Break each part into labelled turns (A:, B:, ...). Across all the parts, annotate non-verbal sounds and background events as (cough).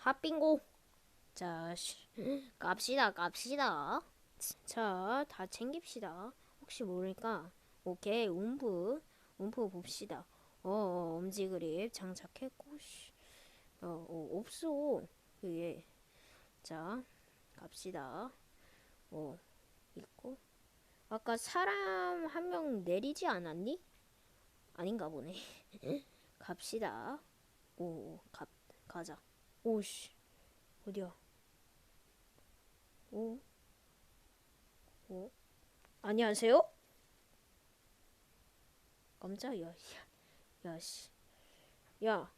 A: 핫빙고. 자, 시, 갑시다, 갑시다. 자, 다 챙깁시다. 혹시 모르니까. 오케이, 움프. 움프 봅시다. 어, 어 엄지 그립 장착했고, 씨. 어, 어, 없어. 그게. 자, 갑시다. 어, 있고. 아까 사람 한 명 내리지 않았니? 아닌가 보네. (laughs) 갑시다. 오, 가, 가자. 오씨. 어디야? 오. 오. 안녕하세요? 깜짝이야. 야, 야, 씨. 야.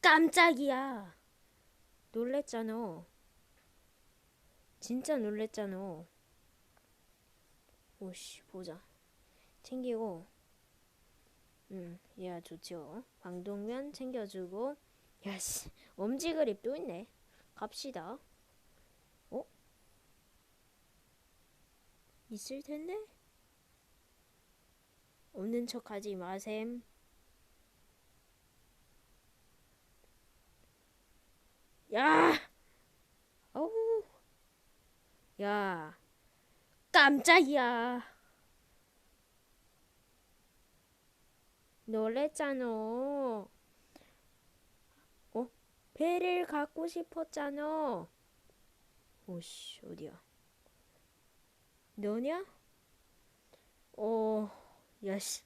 A: 깜짝이야. 놀랬잖아. 진짜 놀랬잖아. 오씨, 보자. 챙기고. 음, 야, 좋죠. 광동면 챙겨주고. 야씨, 엄지 그립 또 있네. 갑시다. 어? 있을 텐데? 없는 척 하지 마셈. 야! 어우. 야. 깜짝이야. 놀랬잖아. 어? 배를 갖고 싶었잖아. 오씨, 어디야? 너냐? 어, 야씨.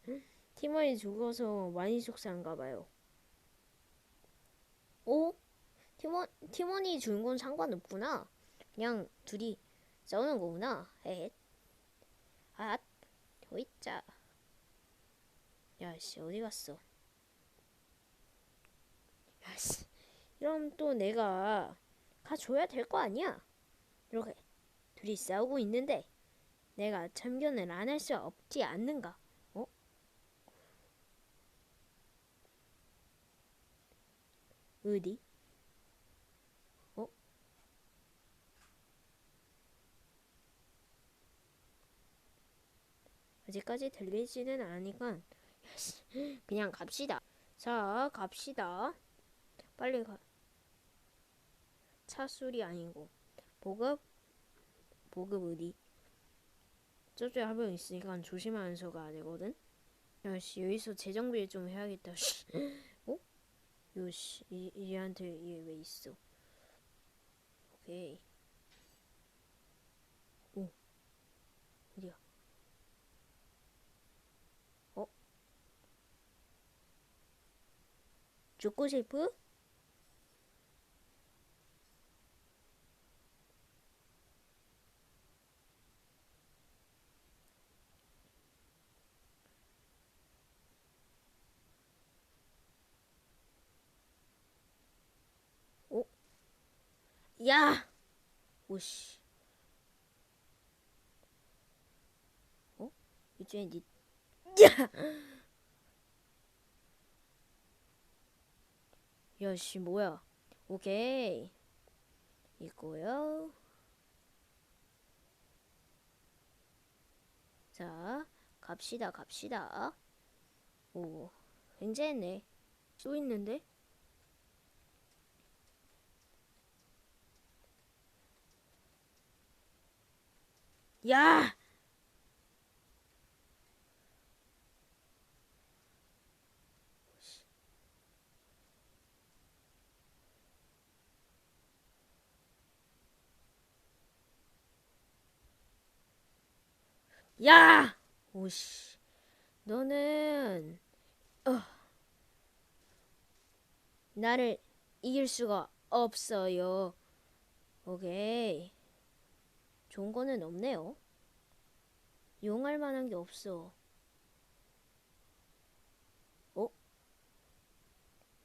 A: 팀원이 죽어서 많이 속상한가 봐요. 어? 팀원, 팀원이 죽은 건 상관없구나. 그냥 둘이 싸우는 거구나. 헷. 아, 호이자. 야씨, 어디 갔어? 야씨, 이러면 또 내가 가줘야 될 거 아니야? 이렇게 둘이 싸우고 있는데 내가 참견을 안 할 수 없지 않는가? 어? 어디? 어? 아직까지 들리지는 않으니까 그냥 갑시다. 자, 갑시다. 빨리 가. 차술이 아니고 보급 보급 어디? 저쪽에 한 명 있으니까 조심하면서 가야 되거든. 야씨 여기서 재정비를 좀 해야겠다. 씨. 어? 요씨 이 얘한테 얘 왜 있어? 오케이. 오 어디야? 어? 죽고 싶어? 야! 오씨. 어? 이쪽에 니, 야! 야, 씨, 뭐야. 오케이. 있고요. 자, 갑시다, 갑시다. 오, 굉장했네. 또 있는데? 야! 야! 오씨. 너는 어. 나를 이길 수가 없어요. 오케이. 좋은 거는 없네요. 이용할 만한 게 없어. 어?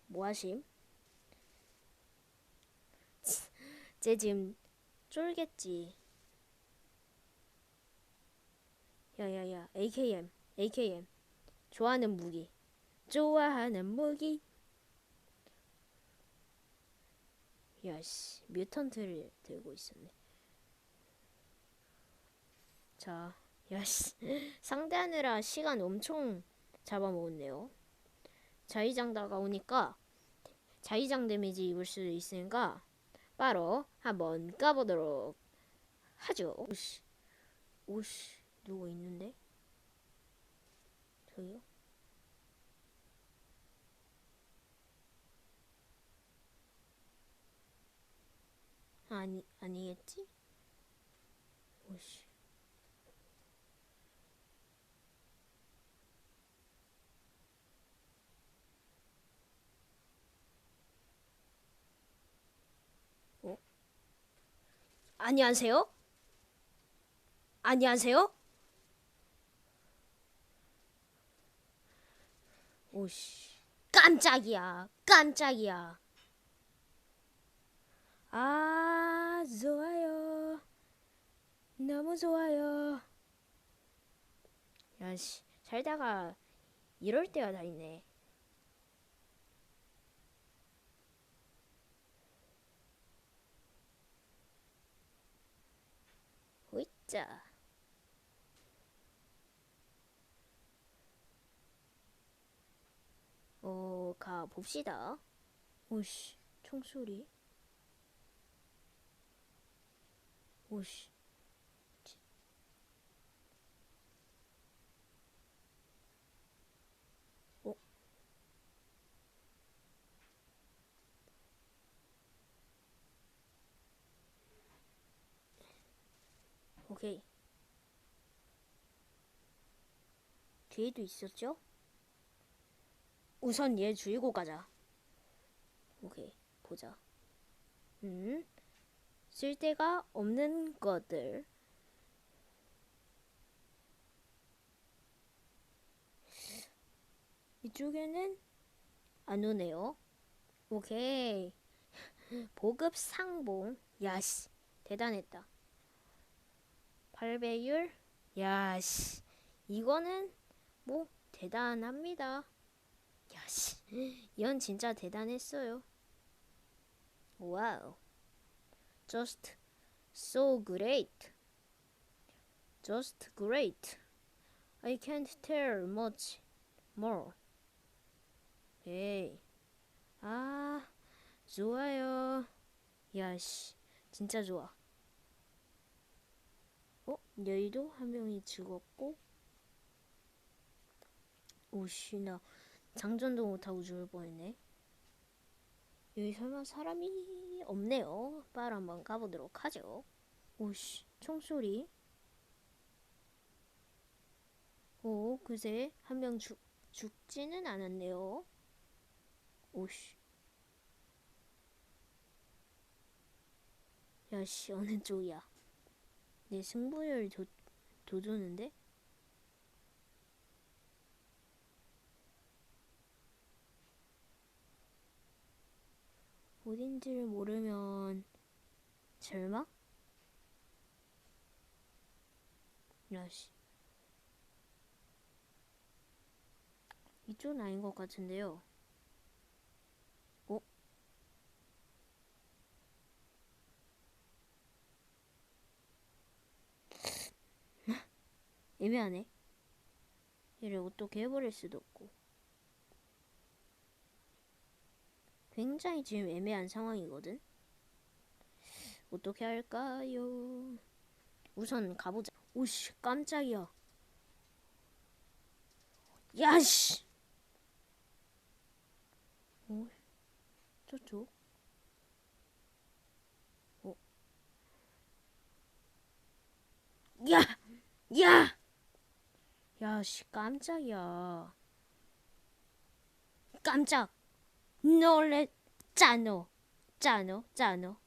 A: 뭐 하심? (laughs) 쟤 지금 쫄겠지. 야야야, AKM, AKM. 좋아하는 무기. 좋아하는 무기. 야씨, 뮤턴트를 들고 있었네. 자, 야씨, (laughs) 상대하느라 시간 엄청 잡아먹었네요. 자의장 다가오니까 자의장 데미지 입을 수 있으니까 바로 한번 까보도록 하죠. 오씨, 오씨, 누구 있는데? 저기요? 아니 아니겠지? 오씨. 어? 안녕하세요? 안녕하세요? 오씨. 깜짝이야. 깜짝이야. 아, 좋아요. 너무 좋아요. 야씨, 살다가 이럴 때가 다 있네. 호이 봅시다. 오씨, 총소리. 오씨. 어? 오케이. 뒤에도 있었죠? 우선 얘 죽이고 가자. 오케이, 보자. 음, 쓸데가 없는 것들. 이쪽에는 안 오네요. 오케이. 보급 상봉. 야씨, 대단했다. 8배율. 야씨, 이거는 뭐 대단합니다. 야씨, 이건 진짜 대단했어요. 와우. Just so great. Just great. I can't tell much more. 에이. 아, 좋아요. 야씨, 진짜 좋아. 어? 여의도 한 명이 죽었고. 오씨, 나 장전도 못하고 죽을 뻔했네. 여기 설마 사람이 없네요. 빨리 한번 가보도록 하죠. 오씨, 총소리. 오, 그새 한 명 죽, 죽지는 않았네요. 오씨. 야씨, 어느 쪽이야? 내 승부율 도, 돋우는데? 어딘지를 모르면 설마? 야씨 이쪽은 아닌 것 같은데요 어? (laughs) 애매하네 얘를 어떻게 해버릴 수도 없고 굉장히 지금 애매한 상황이거든. 어떻게 할까요? 우선 가보자. 오씨, 깜짝이야. 야씨. 어, 저쪽. 어. 야, 야. 야씨, 깜짝이야. 깜짝. 놀랬잖아. 잖아, 잖아.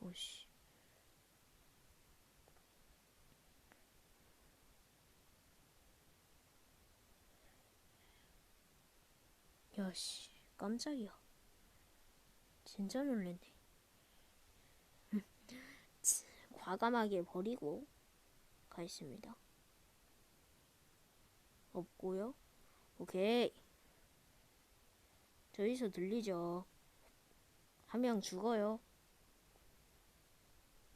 A: 오씨. 야씨, 깜짝이야. 진짜 놀랬네. (laughs) 과감하게 버리고 가있습니다. 없고요. 오케이. 저기서 들리죠. 한 명 죽어요.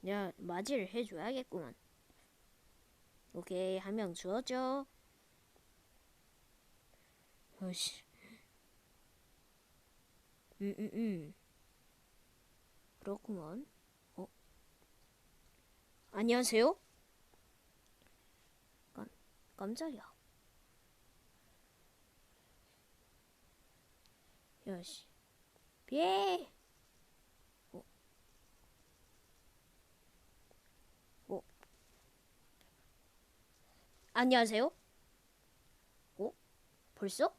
A: 야, 맞이를 해줘야겠구만. 오케이, 한 명 죽었죠. 어씨. 음, 음, 음. 그렇구먼. 어? 안녕하세요? 깜, 깜짝이야. 야씨. 피해! 어? 어? 안녕하세요? 어? 벌써?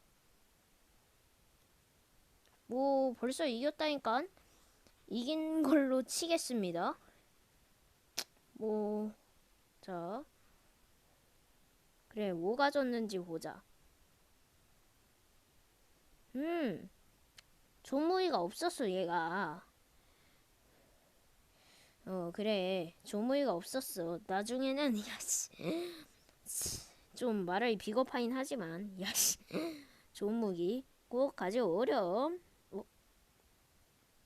A: 뭐 벌써 이겼다니까 이긴 걸로 치겠습니다. 뭐 자. 그래, 뭐가 졌는지 보자. 음. 조무이가 없었어, 얘가. 어, 그래. 조무이가 없었어. 나중에는 (laughs) 야씨. 좀 말을 비겁하긴 하지만 야씨. 조무기 꼭 가져오렴. 어?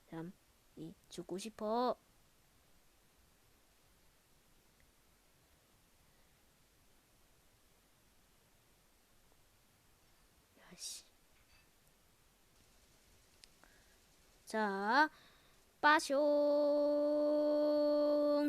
A: 3, 2, 죽고 싶어. 야씨. 자, 빠숑.